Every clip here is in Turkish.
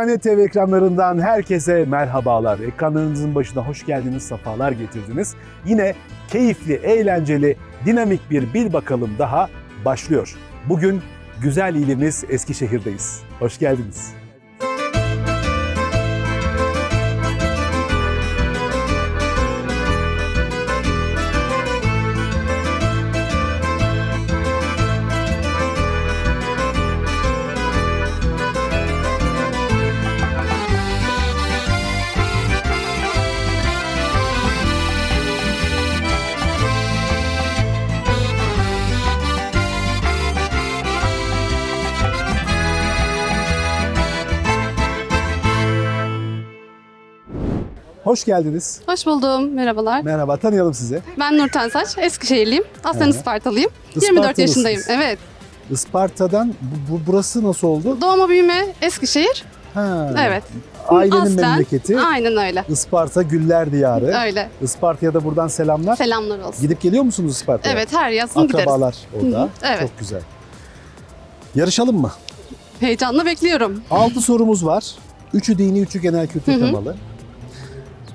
Diyanet TV ekranlarından herkese merhabalar. Ekranlarınızın başına hoş geldiniz, sefalar getirdiniz. Yine keyifli, eğlenceli, dinamik bir Bil Bakalım daha başlıyor. Bugün güzel ilimiz Eskişehir'deyiz. Hoş geldiniz. Hoş geldiniz. Hoş buldum. Merhabalar. Merhaba, tanıyalım sizi. Ben Nurten Saç. Eskişehirliyim. Aslen Evet. Ispartalıyım. 24 Ispartalısınız. yaşındayım. Evet. Isparta'dan bu, bu- burası nasıl oldu? Doğma büyüme Eskişehir. Ha, Evet. Ailenin Aslen. memleketi Aynen öyle. Isparta Güller Diyarı. Öyle. Isparta'ya da buradan selamlar. Selamlar olsun. Gidip geliyor musunuz Isparta'ya? Evet her yazın gideriz. Akrabalar orada. Hı hı, evet. Çok güzel. Yarışalım mı? Heyecanla bekliyorum. 6 sorumuz var. Üçü dini, üçü genel kültür temalı.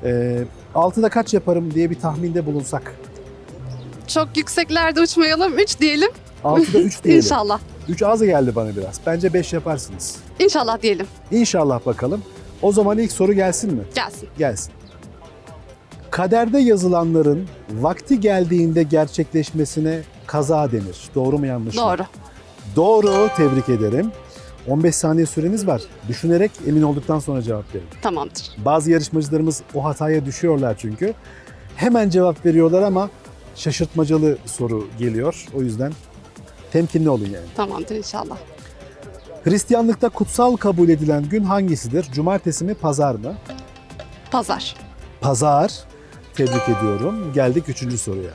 Ee, 6'da kaç yaparım diye bir tahminde bulunsak. Çok yükseklerde uçmayalım. 3 diyelim. 6'da 3 diyelim. İnşallah. 3 az geldi bana biraz. Bence 5 yaparsınız. İnşallah diyelim. İnşallah bakalım. O zaman ilk soru gelsin mi? Gelsin. Gelsin. Kaderde yazılanların vakti geldiğinde gerçekleşmesine kaza denir. Doğru mu yanlış mı? Doğru. Doğru. Tebrik ederim. 15 saniye süreniz var. Düşünerek emin olduktan sonra cevap verin. Tamamdır. Bazı yarışmacılarımız o hataya düşüyorlar çünkü. Hemen cevap veriyorlar ama şaşırtmacalı soru geliyor. O yüzden temkinli olun yani. Tamamdır inşallah. Hristiyanlıkta kutsal kabul edilen gün hangisidir? Cumartesi mi, pazar mı? Pazar. Pazar. Tebrik ediyorum. Geldik üçüncü soruya.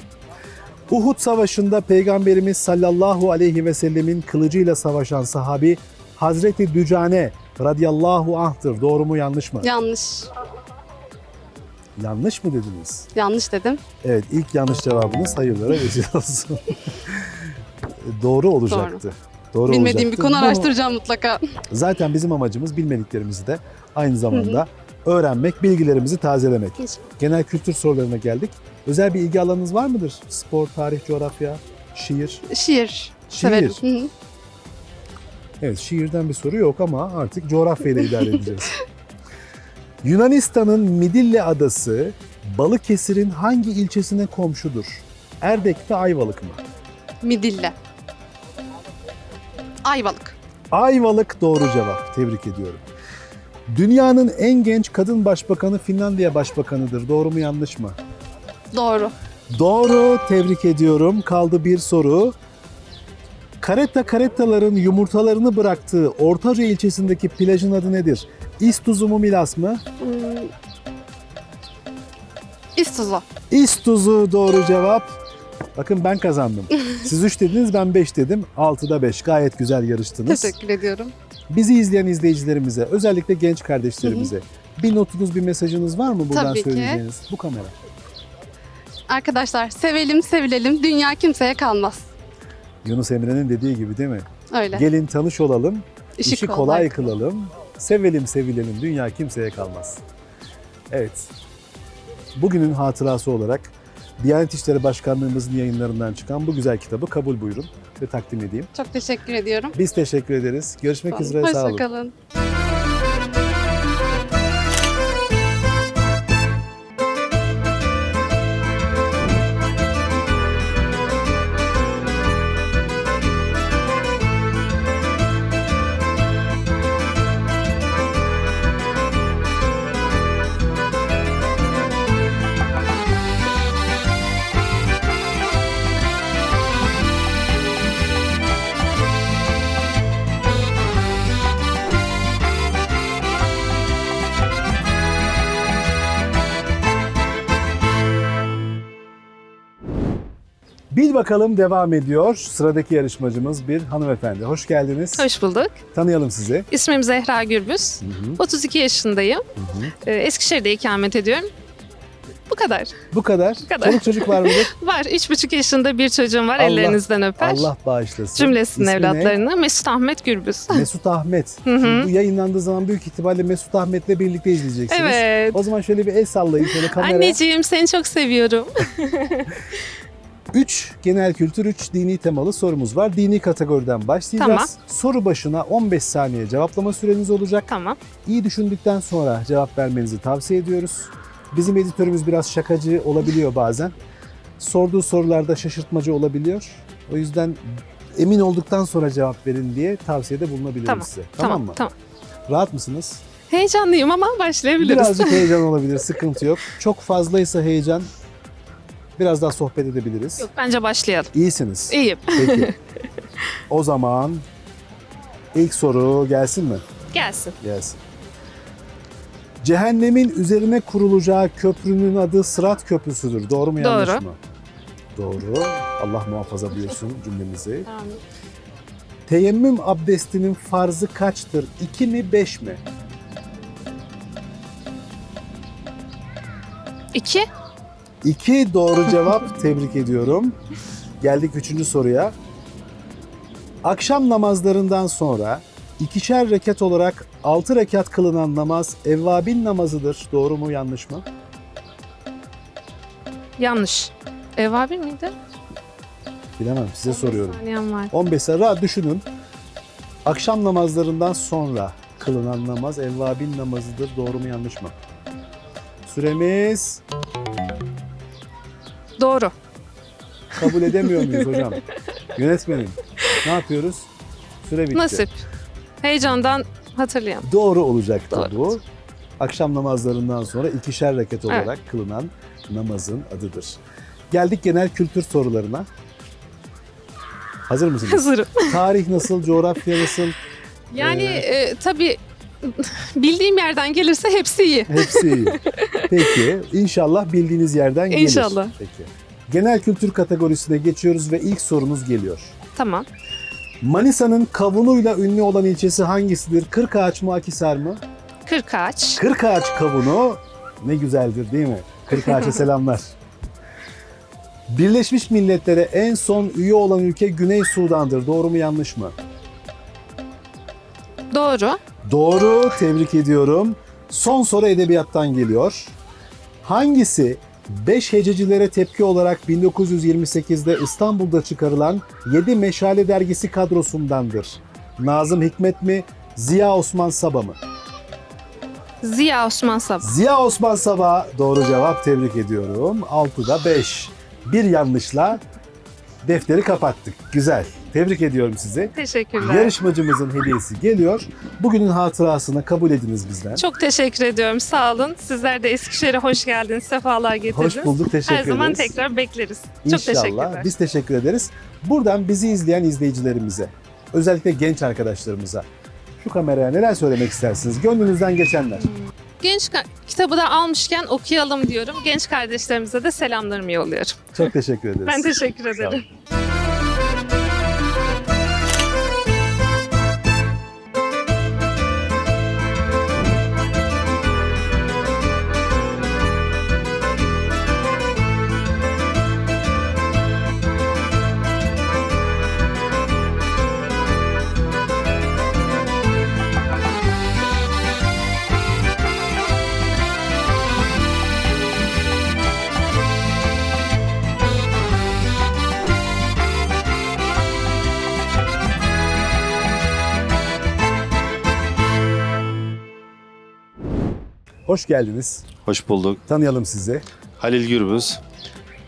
Uhud Savaşı'nda Peygamberimiz sallallahu aleyhi ve sellemin kılıcıyla savaşan sahabi Hazreti Dücane radıyallahu anh'tır. Doğru mu yanlış mı? Yanlış. Yanlış mı dediniz? Yanlış dedim. Evet ilk yanlış cevabınız hayırlara vesile olsun. Doğru olacaktı. Doğru, Bilmediğim bir olacaktı. konu Bu- araştıracağım mutlaka. Zaten bizim amacımız bilmediklerimizi de aynı zamanda öğrenmek, bilgilerimizi tazelemek. Genel kültür sorularına geldik. Özel bir ilgi alanınız var mıdır? Spor, tarih, coğrafya, şiir. Şiir. Şiir. Severim. Hı hı. Evet şiirden bir soru yok ama artık coğrafyayla idare edeceğiz. Yunanistan'ın Midilli adası Balıkesir'in hangi ilçesine komşudur? Erdek mi Ayvalık mı? Midilli. Ayvalık. Ayvalık doğru cevap. Tebrik ediyorum. Dünyanın en genç kadın başbakanı Finlandiya başbakanıdır. Doğru mu yanlış mı? Doğru. Doğru. Tebrik ediyorum. Kaldı bir soru. Karetta karettaların yumurtalarını bıraktığı Ortaca ilçesindeki plajın adı nedir? İstuzu mu Milas mı? Hmm. İstuzu. İstuzu doğru cevap. Bakın ben kazandım. Siz 3 dediniz ben 5 dedim. 6'da 5. Gayet güzel yarıştınız. Teşekkür ediyorum. Bizi izleyen izleyicilerimize, özellikle genç kardeşlerimize bir notunuz, bir mesajınız var mı buradan Tabii ki. söyleyeceğiniz? Bu kamera. Arkadaşlar sevelim sevilelim dünya kimseye kalmaz. Yunus Emre'nin dediği gibi değil mi? Öyle. Gelin tanış olalım, İşi işi kolay, kolay kılalım, sevelim sevilelim, dünya kimseye kalmaz. Evet, bugünün hatırası olarak Diyanet İşleri Başkanlığımızın yayınlarından çıkan bu güzel kitabı kabul buyurun ve takdim edeyim. Çok teşekkür ediyorum. Biz teşekkür ederiz. Görüşmek üzere, sağ olun. Bil bakalım devam ediyor. Sıradaki yarışmacımız bir hanımefendi. Hoş geldiniz. Hoş bulduk. Tanıyalım sizi. İsmim Zehra Gürbüz. Hı hı. 32 yaşındayım. Hı hı. Ee, Eskişehir'de ikamet ediyorum. Bu kadar. Bu kadar. Bu kadar. Çoluk çocuk var mıdır? Var. Üç buçuk yaşında bir çocuğum var. Allah- Ellerinizden öper. Allah bağışlasın. Cümlesinin İsmi ne? evlatlarını. Mesut Ahmet Gürbüz. Mesut Ahmet. Hı hı. Şimdi bu yayınlandığı zaman büyük ihtimalle Mesut Ahmet'le birlikte izleyeceksiniz. evet. O zaman şöyle bir el sallayın şöyle kameraya. Anneciğim seni çok seviyorum. 3 genel kültür, 3 dini temalı sorumuz var. Dini kategoriden başlayacağız. Tamam. Soru başına 15 saniye cevaplama süreniz olacak. tamam. İyi düşündükten sonra cevap vermenizi tavsiye ediyoruz. Bizim editörümüz biraz şakacı olabiliyor bazen. Sorduğu sorularda şaşırtmacı olabiliyor. O yüzden emin olduktan sonra cevap verin diye tavsiyede bulunabiliriz Tamam. size. Tamam. mı? Tamam. Rahat mısınız? Heyecanlıyım ama başlayabiliriz. Birazcık heyecan olabilir, sıkıntı yok. Çok fazlaysa heyecan biraz daha sohbet edebiliriz. Yok bence başlayalım. İyisiniz. İyiyim. Peki. o zaman ilk soru gelsin mi? Gelsin. Gelsin. Cehennemin üzerine kurulacağı köprünün adı Sırat Köprüsü'dür. Doğru mu yanlış Doğru. mı? Doğru. Allah muhafaza buyursun cümlemizi. Teyemmüm abdestinin farzı kaçtır? 2 mi 5 mi? İki. 2 doğru cevap. Tebrik ediyorum. Geldik üçüncü soruya. Akşam namazlarından sonra ikişer rekat olarak 6 rekat kılınan namaz evvabin namazıdır. Doğru mu yanlış mı? Yanlış. Evabi miydi? Bilemem size soruyorum. Saniyem var. 15 saniye rahat düşünün. Akşam namazlarından sonra kılınan namaz evvabin namazıdır. Doğru mu yanlış mı? Süremiz Doğru. kabul edemiyor muyuz hocam? Yönetmenim ne yapıyoruz? Süre bitti. Nasip. Heyecandan hatırlayamam. Doğru olacaktı Doğru. bu. Akşam namazlarından sonra ikişer rekat Evet. olarak kılınan namazın adıdır. Geldik genel kültür sorularına. Hazır mısınız? Hazırım. Tarih nasıl, coğrafya nasıl? Yani Ee, e, tabii bildiğim yerden gelirse hepsi iyi. Hepsi iyi. Peki inşallah bildiğiniz yerden gelir. İnşallah. Peki. Genel kültür kategorisine geçiyoruz ve ilk sorumuz geliyor. Tamam. Manisa'nın kavunuyla ünlü olan ilçesi hangisidir? Kırkağaç mı Akisar mı? Kırkağaç. Kırkağaç kavunu ne güzeldir değil mi? Kırkağaç'a selamlar. Birleşmiş Milletler'e en son üye olan ülke Güney Sudan'dır. Doğru mu yanlış mı? Doğru. Doğru, tebrik ediyorum. Son soru edebiyattan geliyor. Hangisi 5 hececilere tepki olarak 1928'de İstanbul'da çıkarılan 7 Meşale dergisi kadrosundandır? Nazım Hikmet mi, Ziya Osman Saba mı? Ziya Osman Sabah. Ziya Osman Saba doğru cevap tebrik ediyorum. 6'da 5. Bir yanlışla defteri kapattık. Güzel. Tebrik ediyorum sizi. Teşekkürler. Yarışmacımızın hediyesi geliyor. Bugünün hatırasına kabul ediniz bizden. Çok teşekkür ediyorum. Sağ olun. Sizler de Eskişehir'e hoş geldiniz. Sefalar getirdiniz. Hoş bulduk. Teşekkür Her zaman ederiz. tekrar bekleriz. Çok İnşallah. teşekkürler. Biz teşekkür ederiz. Buradan bizi izleyen izleyicilerimize, özellikle genç arkadaşlarımıza şu kameraya neler söylemek istersiniz? Gönlünüzden geçenler. Genç kitabı da almışken okuyalım diyorum. Genç kardeşlerimize de selamlarımı yolluyorum. Çok teşekkür ederiz. Ben teşekkür ederim. Hoş geldiniz. Hoş bulduk. Tanıyalım sizi. Halil Gürbüz.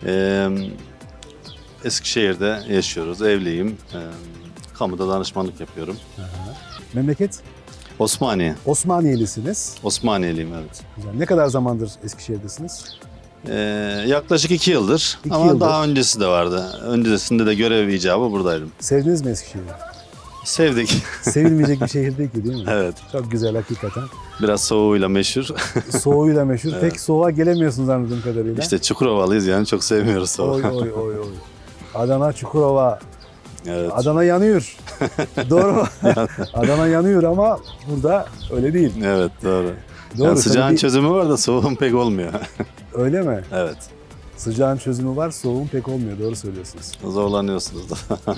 Ee, Eskişehir'de yaşıyoruz. Evliyim. Ee, kamuda danışmanlık yapıyorum. Memleket Osmaniye. Osmaniyelisiniz. Osmaniyeliyim evet. Güzel. Ne kadar zamandır Eskişehir'desiniz? Ee, yaklaşık iki yıldır. İki Ama yıldır. daha öncesi de vardı. Öncesinde de görev icabı buradaydım. Sevdiniz mi Eskişehir'i? Sevdik. Sevilmeyecek bir şehir değil ki değil mi? evet. Çok güzel hakikaten. Biraz soğuğuyla meşhur. Soğuğuyla meşhur. Evet. Pek soğuğa gelemiyorsunuz anladığım kadarıyla. işte Çukurovalıyız yani çok sevmiyoruz soğuğu. Oy oy oy oy. Adana Çukurova. evet. Adana yanıyor. Doğru mu? Adana yanıyor ama burada öyle değil. Evet doğru. Doğru. Yani sıcağın bir- çözümü var da soğuğun pek olmuyor. Öyle mi? evet. Sıcağın çözümü var, soğuğun pek olmuyor. Doğru söylüyorsunuz. Zorlanıyorsunuz da.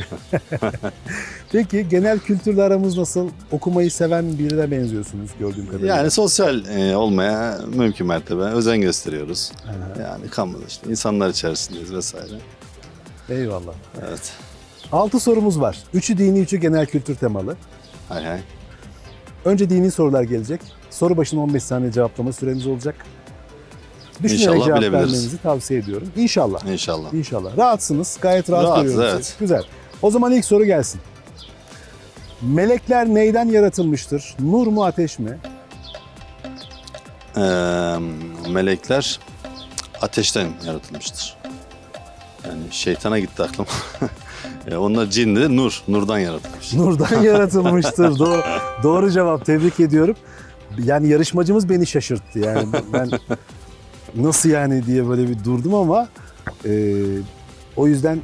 Peki genel kültürle aramız nasıl? Okumayı seven birine benziyorsunuz gördüğüm kadarıyla. yani sosyal e, olmaya mümkün mertebe özen gösteriyoruz. Aha, Yani kamuda işte insanlar içerisindeyiz vesaire. Eyvallah. Evet. Altı sorumuz var. Üçü dini, üçü genel kültür temalı. Hay hay. Önce dini sorular gelecek. Soru başına 15 saniye cevaplama süreniz olacak. Düşünerek İnşallah cevap bilebiliriz. vermenizi tavsiye ediyorum. İnşallah. İnşallah. İnşallah. Rahatsınız. Gayet rahat Rahatız, görüyorum evet. sizi. Güzel. O zaman ilk soru gelsin. Melekler neyden yaratılmıştır? Nur mu ateş mi? Ee, melekler ateşten yaratılmıştır. Yani şeytana gitti aklım. E, Onlar cindi, nur. Nurdan yaratılmış. Nurdan yaratılmıştır. doğru, doğru cevap. Tebrik ediyorum. Yani yarışmacımız beni şaşırttı. Yani ben nasıl yani diye böyle bir durdum ama e, o yüzden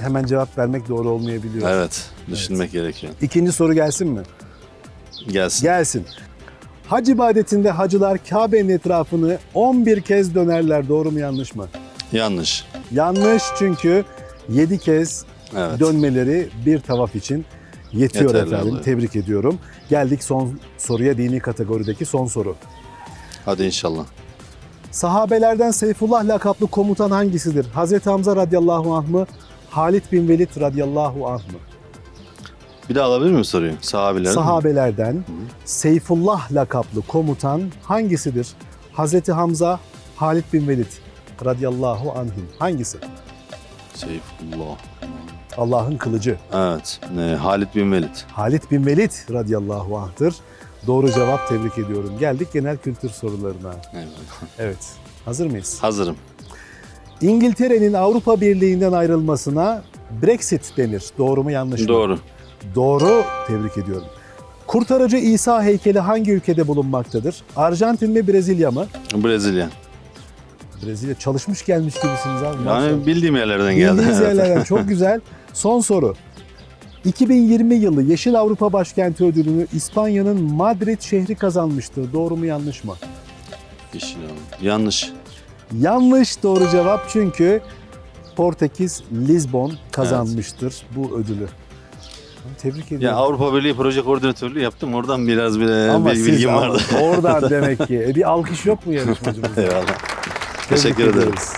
hemen cevap vermek doğru olmayabiliyor. Evet. Düşünmek gerekiyor. İkinci soru gelsin mi? Gelsin. Gelsin. Hac ibadetinde hacılar Kabe'nin etrafını 11 kez dönerler. Doğru mu yanlış mı? Yanlış. Yanlış çünkü 7 kez Evet. dönmeleri bir tavaf için yetiyor Yeterli efendim. oluyor. Tebrik ediyorum. Geldik son soruya dini kategorideki son soru. Hadi inşallah. Sahabelerden Seyfullah lakaplı komutan hangisidir? Hazreti Hamza radıyallahu anh mı? Halit bin Velid radıyallahu anh mı? Bir daha alabilir miyim soruyu? Sahabiler. Sahabelerden Seyfullah lakaplı komutan hangisidir? Hazreti Hamza, Halit bin Velid radıyallahu anhüm. Hangisi? Seyfullah. Allah'ın kılıcı. Evet. E, Halid bin Velid. Halit bin Velid radıyallahu anh'tır. Doğru cevap tebrik ediyorum. Geldik genel kültür sorularına. Evet. Evet. Hazır mıyız? Hazırım. İngiltere'nin Avrupa Birliği'nden ayrılmasına Brexit denir. Doğru mu yanlış mı? Doğru. Doğru. Tebrik ediyorum. Kurtarıcı İsa heykeli hangi ülkede bulunmaktadır? Arjantin mi Brezilya mı? Brezilya. Brezilya çalışmış gelmiş gibisiniz abi. Yani maşallah. bildiğim yerlerden geldi. Bildiğiniz yerlerden çok güzel. Son soru. 2020 yılı Yeşil Avrupa Başkenti ödülünü İspanya'nın Madrid şehri kazanmıştır. Doğru mu yanlış mı? Yeşil alan. Yanlış. Yanlış doğru cevap çünkü Portekiz Lisbon kazanmıştır bu ödülü. Tebrik ediyorum. Ya Avrupa Birliği proje koordinatörlüğü yaptım. Oradan biraz bile Ama bir siz bilgim vardı. Oradan demek ki. E, bir alkış yok mu yarışmacımıza? Eyvallah. Tebrik Teşekkür ediyoruz.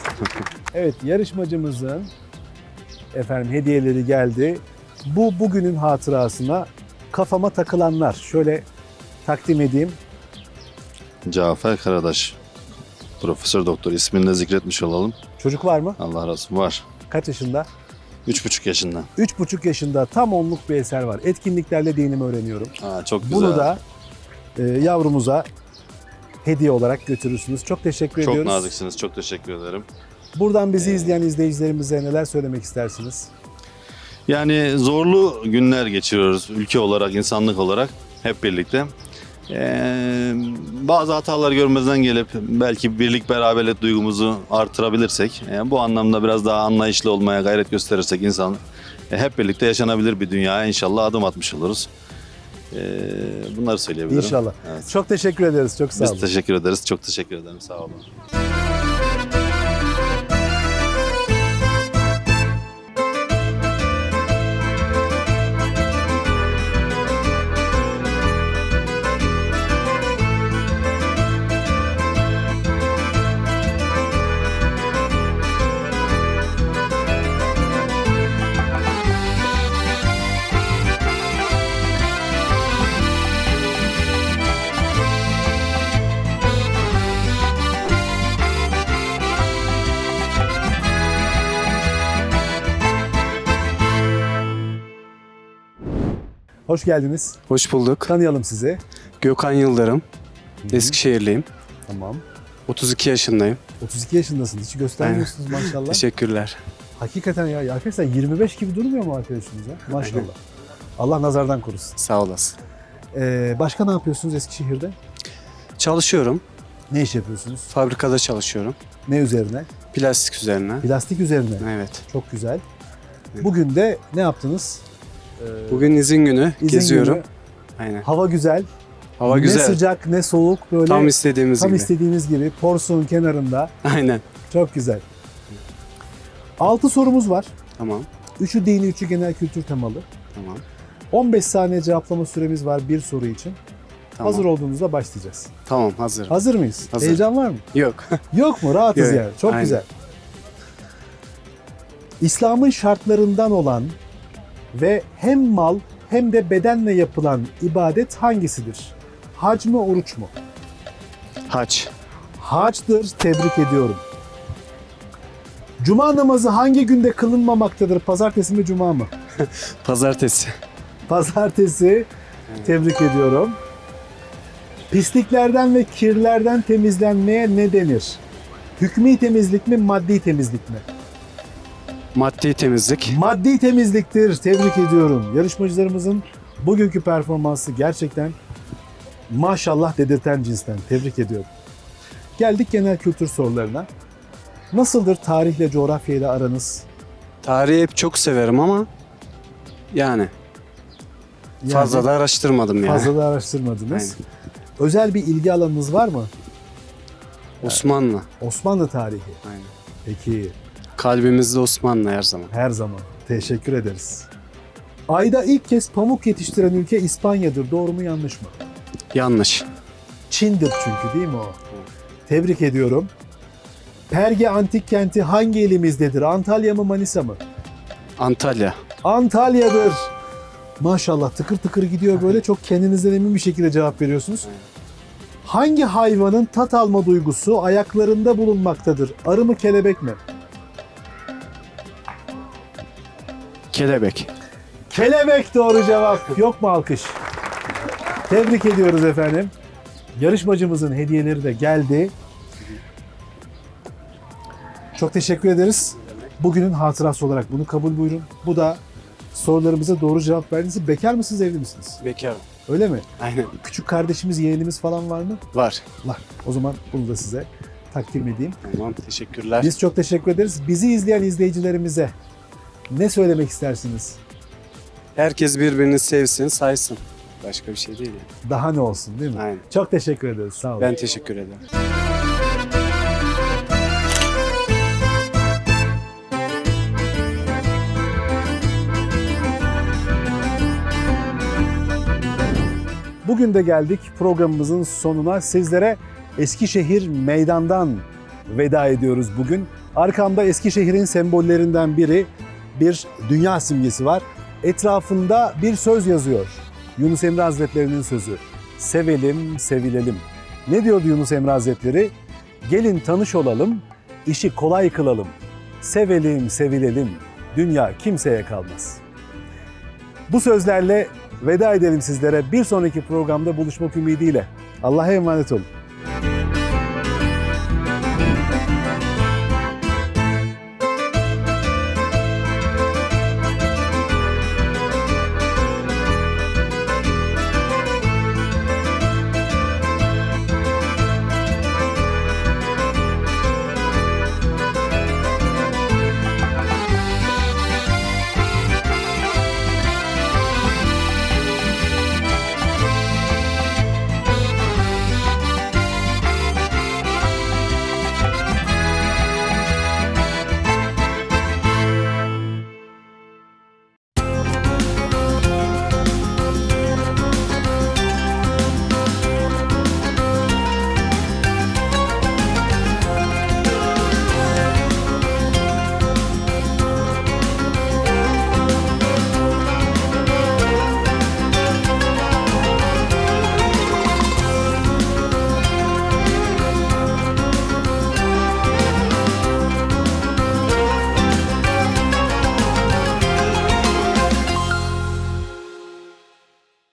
Evet yarışmacımızın efendim hediyeleri geldi. Bu bugünün hatırasına kafama takılanlar. Şöyle takdim edeyim. Cafer Karadaş. Profesör doktor ismini de zikretmiş olalım. Çocuk var mı? Allah razı olsun. Var. Kaç yaşında? Üç buçuk yaşında. 3,5 yaşında tam onluk bir eser var. Etkinliklerle dinimi öğreniyorum. Aa, çok güzel. Bunu da e, yavrumuza hediye olarak götürürsünüz. Çok teşekkür çok ediyoruz. naziksiniz. Çok teşekkür ederim. Buradan bizi Ee, izleyen izleyicilerimize neler söylemek istersiniz? Yani zorlu günler geçiriyoruz ülke olarak, insanlık olarak hep birlikte. Ee, bazı hatalar görmezden gelip belki birlik beraberlik duygumuzu artırabilirsek, e, bu anlamda biraz daha anlayışlı olmaya gayret gösterirsek insan e, hep birlikte yaşanabilir bir dünyaya inşallah adım atmış oluruz. Ee, bunları söyleyebilirim. İnşallah. Evet. Çok teşekkür ederiz. Çok sağ Biz olun. teşekkür ederiz. Çok teşekkür ederim. Sağ olun. Hoş geldiniz. Hoş bulduk. Tanıyalım sizi. Gökhan Yıldırım. Eskişehirliyim. Tamam. 32 yaşındayım. 32 yaşındasınız. Hiç göstermiyorsunuz maşallah. Teşekkürler. Hakikaten ya. ya Arkadaşlar 25 gibi durmuyor mu arkadaşınız ya? Maşallah. Allah nazardan korusun. Sağ olasın. Ee, başka ne yapıyorsunuz Eskişehir'de? Çalışıyorum. Ne iş yapıyorsunuz? Fabrikada çalışıyorum. Ne üzerine? Plastik üzerine. Plastik üzerine. Evet. Çok güzel. Bugün de ne yaptınız? Ee, Bugün izin günü. izin geziyorum. günü. Aynen. Hava güzel. Hava ne güzel. sıcak ne soğuk böyle Tam tam, istediğimiz gibi. istediğimiz gibi porsuğun kenarında. Aynen. Çok güzel. 6 sorumuz var. Tamam. Üçü dini, üçü genel kültür temalı. Tamam. 15 saniye cevaplama süremiz var bir soru için. Tamam. Hazır olduğunuzda başlayacağız. Tamam hazırım. Hazır mıyız? Hazır. Heyecan var mı? Yok. Yok mu? Rahatız Yok. yani. Çok Aynen. güzel. İslam'ın şartlarından olan ve hem mal hem de bedenle yapılan ibadet hangisidir? Hac mı, oruç mu? Haç. Haçtır. Tebrik ediyorum. Cuma namazı hangi günde kılınmamaktadır? Pazartesi mi, cuma mı? Pazartesi. Pazartesi. Tebrik ediyorum. Pisliklerden ve kirlerden temizlenmeye ne denir? Hükmü temizlik mi, maddi temizlik mi? Maddi temizlik. Maddi temizliktir. Tebrik ediyorum. Yarışmacılarımızın bugünkü performansı gerçekten maşallah dedirten cinsten. Tebrik ediyorum. Geldik genel kültür sorularına. Nasıldır tarihle, coğrafyayla aranız? Tarihi hep çok severim ama yani, Yani fazla da araştırmadım yani. fazla da araştırmadınız. Özel bir ilgi alanınız var mı? Osmanlı. Osmanlı tarihi. Aynen. Peki, Kalbimizde Osmanlı her zaman. her zaman. Teşekkür ederiz. Ayda ilk kez pamuk yetiştiren ülke İspanya'dır. Doğru mu yanlış mı? Yanlış. Çin'dir çünkü değil mi o? Tebrik ediyorum. Perge antik kenti hangi ilimizdedir? Antalya mı Manisa mı? Antalya. Antalya'dır. Maşallah tıkır tıkır gidiyor böyle çok kendinizden emin bir şekilde cevap veriyorsunuz. Hangi hayvanın tat alma duygusu ayaklarında bulunmaktadır? Arı mı kelebek mi? Kelebek. Kelebek doğru cevap. Yok mu alkış? Tebrik ediyoruz efendim. Yarışmacımızın hediyeleri de geldi. Çok teşekkür ederiz. Bugünün hatırası olarak bunu kabul buyurun. Bu da sorularımıza doğru cevap verdiğiniz bekar mısınız evli misiniz? Bekarım. Öyle mi? Aynen. Küçük kardeşimiz, yeğenimiz falan var mı? Var. Var. O zaman bunu da size takdim edeyim. Tamam. Teşekkürler. Biz çok teşekkür ederiz. Bizi izleyen izleyicilerimize ne söylemek istersiniz? Herkes birbirini sevsin, saysın. Başka bir şey değil yani. Daha ne olsun değil mi? Aynen. Çok teşekkür ederiz. Sağ olun. Ben teşekkür ederim. Bugün de geldik programımızın sonuna. Sizlere Eskişehir Meydan'dan veda ediyoruz bugün. Arkamda Eskişehir'in sembollerinden biri bir dünya simgesi var. Etrafında bir söz yazıyor. Yunus Emre Hazretleri'nin sözü. Sevelim, sevilelim. Ne diyordu Yunus Emre Hazretleri? Gelin tanış olalım, işi kolay kılalım. Sevelim, sevilelim. Dünya kimseye kalmaz. Bu sözlerle veda edelim sizlere. Bir sonraki programda buluşmak ümidiyle. Allah'a emanet olun.